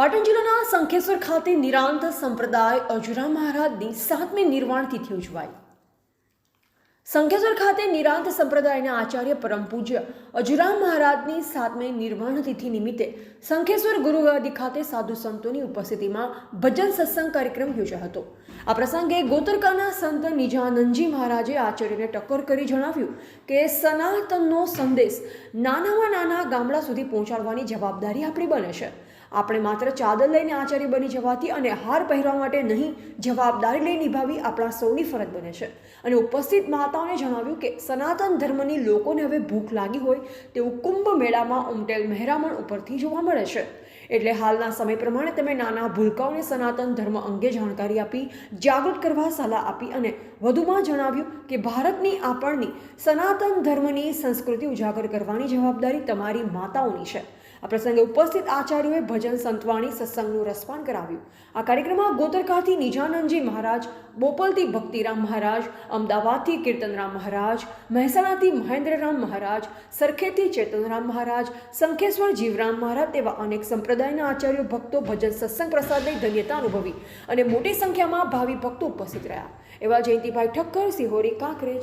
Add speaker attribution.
Speaker 1: પાટણ જિલ્લાના સંખેશ્વર ખાતે નિરાંત સંપ્રદાય અજુરા મહારાજની સાતમી નિર્વાણ તિથિ ઉજવાઈ. સંખેશ્વર ખાતે નિરાંત સંપ્રદાયના આચાર્ય પરમ પૂજ્ય અજુરામ મહારાજની સાતમી નિર્વાણ તિથિ નિમિત્તે સંખેશ્વર ગુરુગાદી ખાતે સાધુ સંતોની ઉપસ્થિતિમાં ભજન સત્સંગ કાર્યક્રમ યોજાયો હતો. આ પ્રસંગે ગોતરકાના સંત નિજાનંદજી મહારાજે આચાર્યને ટક્કર કરી જણાવ્યું કે સનાતનનો સંદેશ નાનામાં નાના ગામડા સુધી પહોંચાડવાની જવાબદારી આપણી બને છે. આપણે માત્ર ચાદર લઈને આચાર્ય બની જવાથી અને હાર પહેરવા માટે નહીં, જવાબદારી લઈ નિભાવી આપણા સૌની ફરજ બને છે. અને ઉપસ્થિત માતાઓને જણાવ્યું કે સનાતન ધર્મની લોકોને હવે ભૂખ લાગી હોય તેવું કુંભ મેળામાં ઉમટેલ મહેરામણ ઉપરથી જોવા મળે છે. એટલે હાલના સમય પ્રમાણે તમે નાના ભૂલકાઓને સનાતન ધર્મ અંગે જાણકારી આપી, જાગૃત કરવા સલાહ આપી અને વધુમાં જણાવ્યું કે ભારતની આપણની સનાતન ધર્મની સંસ્કૃતિ ઉજાગર કરવાની જવાબદારી તમારી માતાઓની છે. આ પ્રસંગે ઉપસ્થિત આચાર્યોએ ભજન સંતવાણી સત્સંગનું રસપાન કરાવ્યું. આ કાર્યક્રમમાં ગોતરકાથી નિજાનંદજી મહારાજ, બોપલથી ભક્તિરામ મહારાજ, અમદાવાદથી કીર્તનરામ મહારાજ, મહેસાણાથી મહેન્દ્રરામ મહારાજ, સરખેથી ચેતનરામ મહારાજ સંખેશ્વર જીવરામ મહારાજ તેવા અનેક સંપ્રદાયના આચાર્યો, ભક્તો ભજન સત્સંગ પ્રસાદની ધન્યતા અનુભવી અને મોટી સંખ્યામાં ભાવિ ભક્તો ઉપસ્થિત રહ્યા. એવા જયંતિભાઈ ઠક્કર, સિહોરી, કાંકરેજ.